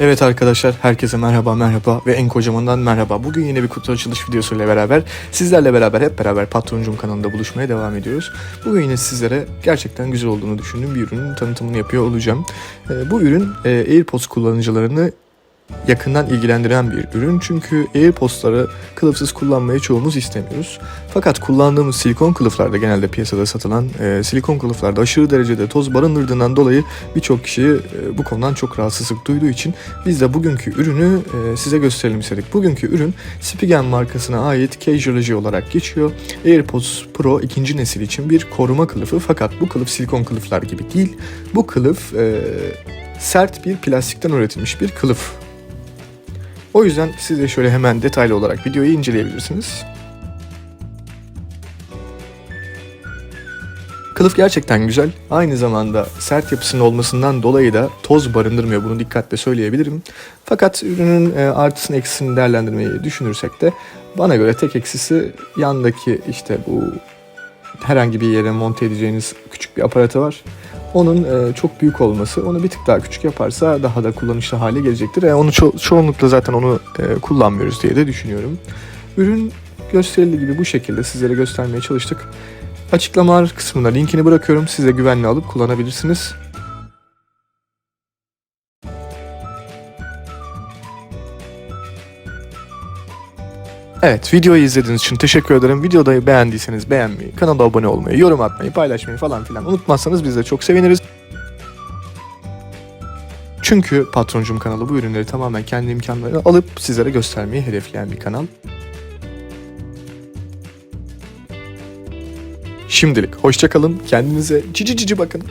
Evet arkadaşlar herkese merhaba merhaba ve en kocamandan merhaba. Bugün yine bir kutu açılış videosuyla beraber sizlerle beraber hep beraber Patroncum kanalında buluşmaya devam ediyoruz. Bugün yine sizlere gerçekten güzel olduğunu düşündüğüm bir ürünün tanıtımını yapıyor olacağım. Ee, bu ürün e, AirPods kullanıcılarını yakından ilgilendiren bir ürün. Çünkü AirPods'ları kılıfsız kullanmayı çoğumuz istemiyoruz. Fakat kullandığımız silikon kılıflarda genelde piyasada satılan e, silikon kılıflarda aşırı derecede toz barındırdığından dolayı birçok kişi e, bu konudan çok rahatsızlık duyduğu için biz de bugünkü ürünü e, size gösterelim istedik. Bugünkü ürün Spigen markasına ait Casualogy olarak geçiyor. AirPods Pro ikinci nesil için bir koruma kılıfı fakat bu kılıf silikon kılıflar gibi değil. Bu kılıf e, sert bir plastikten üretilmiş bir kılıf. O yüzden siz de şöyle hemen detaylı olarak videoyu inceleyebilirsiniz. Kılıf gerçekten güzel. Aynı zamanda sert yapısının olmasından dolayı da toz barındırmıyor. Bunu dikkatle söyleyebilirim. Fakat ürünün e, artısını eksisini değerlendirmeyi düşünürsek de bana göre tek eksisi yandaki işte bu herhangi bir yere monte edeceğiniz küçük bir aparatı var. Onun e, çok büyük olması onu bir tık daha küçük yaparsa daha da kullanışlı hale gelecektir. E, onu ço- çoğunlukla zaten onu e, kullanmıyoruz diye de düşünüyorum. Ürün gösterildiği gibi bu şekilde sizlere göstermeye çalıştık. Açıklamalar kısmına linkini bırakıyorum. Size güvenli alıp kullanabilirsiniz. Evet videoyu izlediğiniz için teşekkür ederim. Videoda beğendiyseniz beğenmeyi, kanala abone olmayı, yorum atmayı, paylaşmayı falan filan unutmazsanız biz de çok seviniriz. Çünkü Patroncum kanalı bu ürünleri tamamen kendi imkanlarıyla alıp sizlere göstermeyi hedefleyen bir kanal. Şimdilik hoşçakalın. Kendinize cici cici bakın.